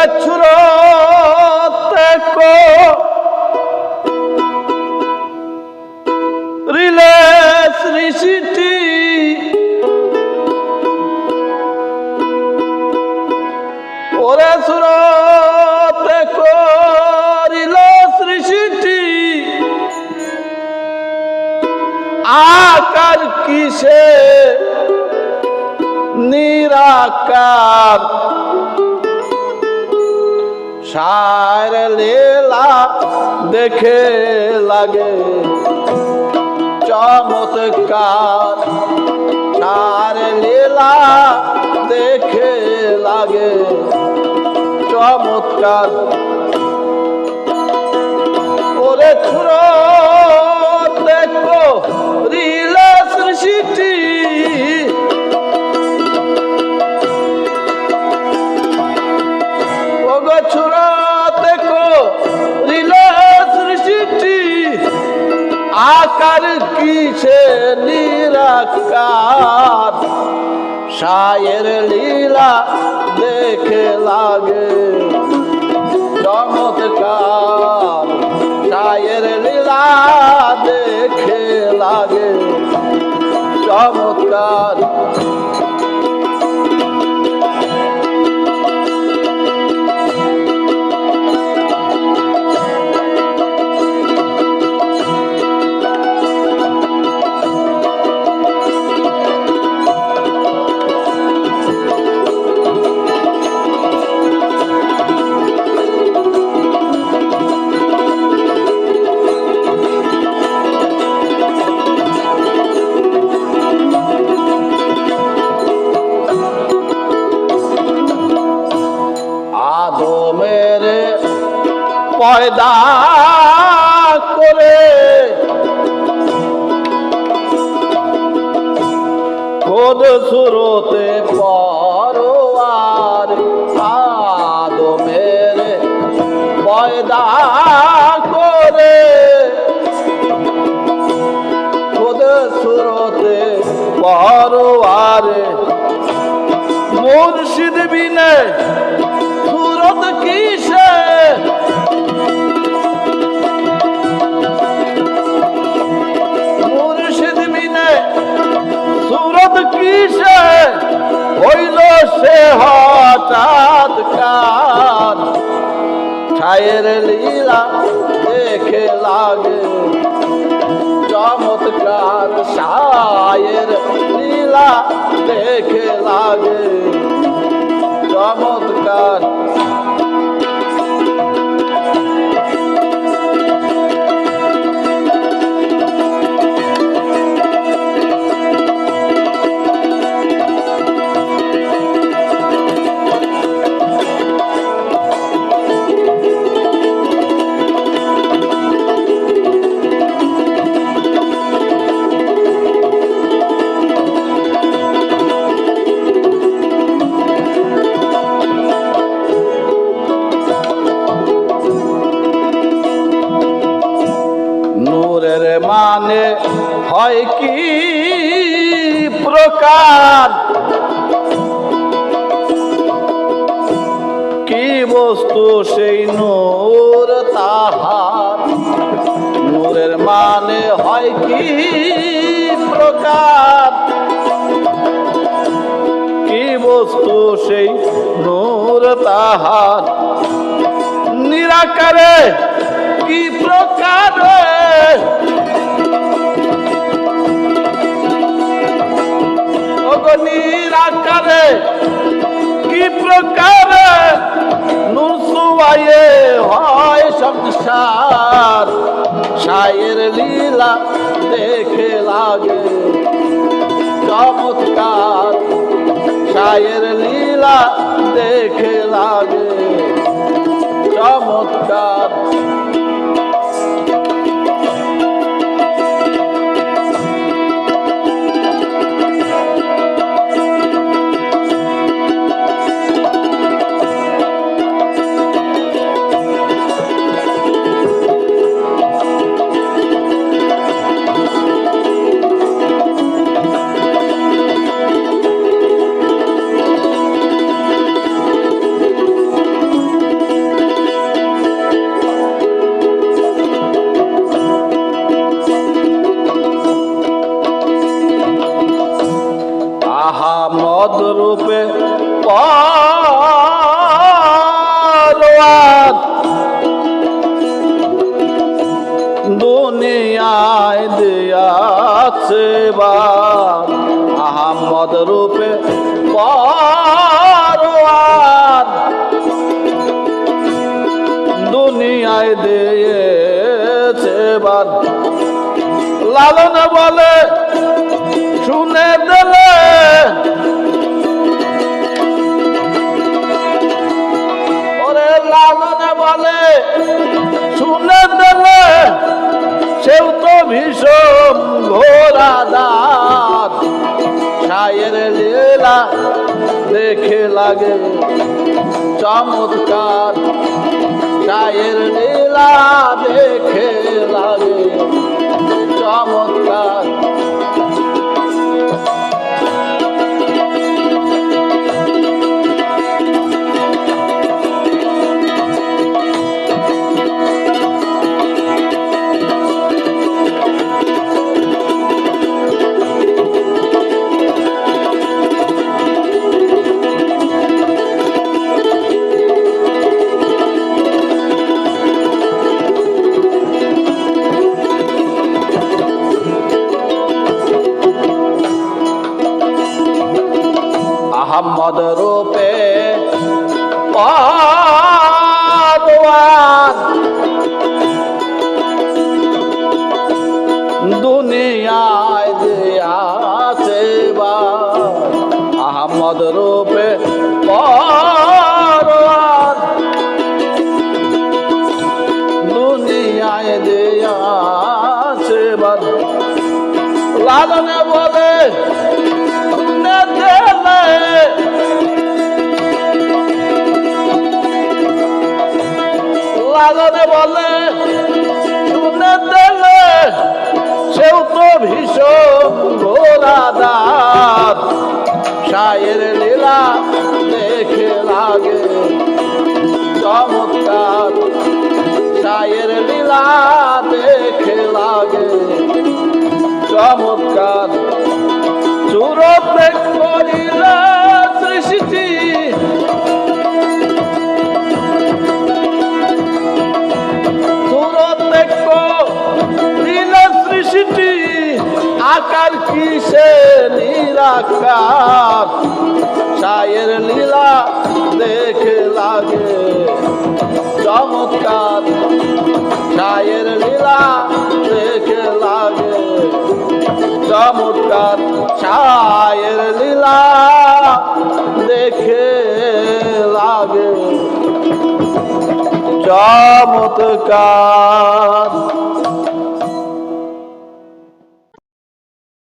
গেছুর রিলেস ঋষিটি। ওরে সুরতে করিল সৃষ্টি আকার কিসে? নিরাকার সার লীলা দেখে লাগে। চমৎকার সার লীলা দেখে লাগে। চমৎকার। ওরে ছুড়ো দেখো রিলা সৃষ্টি আকার কিসে নিরাকার? সায়ের লীলা দেখে লাগে চমৎকার। পয়দা করে। খোদ সুরতে পরোয়ার আদমের পয়দা করে। খোদ সুরতে পরোয়ারে মুর্শিদ বিনে সুরত কিসে? সে হঠাৎ কার? ছায়ের লীলা দেখে লাগে। চমৎকার সায়ের লীলা দেখে লাগে। চমৎকার প্রকার কি বস্তু সেই নূর তাহার? নূরের মানে হয় কি প্রকার? কি বস্তু সেই নূর তাহার? নিরাকারে কি প্রকারে? ওগো নিরাকারে কি প্রকারে নুসুয়ায়ে হয় সংসার শায়ের লীলা দেখে লাগে চমৎকার। শায়ের লীলা দেখে লাগে চমৎকার। আমায় দিয়েছে বাদ লালন বলে শুনে দেবে বলে শুনে দেবে সেও তো ভীষণ ঘোরা দাঁত ছায়ের লীলা দেখে লাগে চমৎকার। চায়ের দেখে দিয়াছে বা লালনে বলে লালনে বলে চমৎকার। সুরতে করিল সৃষ্টি। সুরতে করিল সৃষ্টি। আকার কিসে নিরাকার? সায়ের লীলা দেখে লাগে। চমৎকার। সায়ের লীলা দেখে লাগে। চমৎকার ছায়ের লীলা দেখে লাগে। চমৎকার।